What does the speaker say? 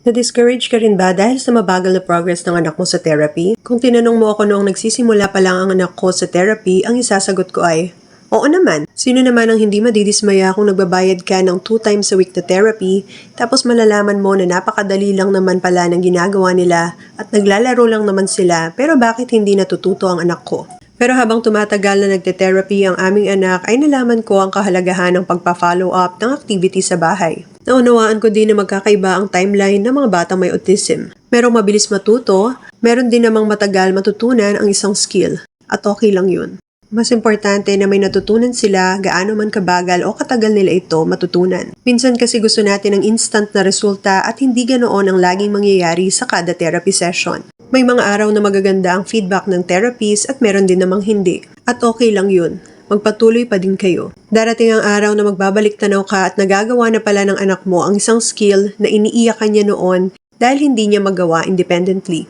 Na-discourage ka rin ba dahil sa mabagal na progress ng anak mo sa therapy? Kung tinanong mo ako noong nagsisimula pa lang ang anak ko sa therapy, ang isasagot ko ay, Oo naman. Sino naman ang hindi madidismaya kung nagbabayad ka ng two times a week na therapy, tapos malalaman mo na napakadali lang naman pala ng ginagawa nila at naglalaro lang naman sila, pero bakit hindi natututo ang anak ko? Pero habang tumatagal na nagte-therapy ang aming anak ay nalaman ko ang kahalagahan ng pagpa-follow up ng activity sa bahay. Naunawaan ko din na magkakaiba ang timeline ng mga batang may autism. Merong mabilis matuto, meron din namang matagal matutunan ang isang skill. At okay lang yun. Mas importante na may natutunan sila gaano man kabagal o katagal nila ito matutunan. Minsan kasi gusto natin ng instant na resulta at hindi ganoon ang laging mangyayari sa kada therapy session. May mga araw na magaganda ang feedback ng therapist at meron din namang hindi. At okay lang yun. Magpatuloy pa din kayo. Darating ang araw na magbabalik tanaw ka at nagagawa na pala ng anak mo ang isang skill na iniiyakan niya noon dahil hindi niya magawa independently.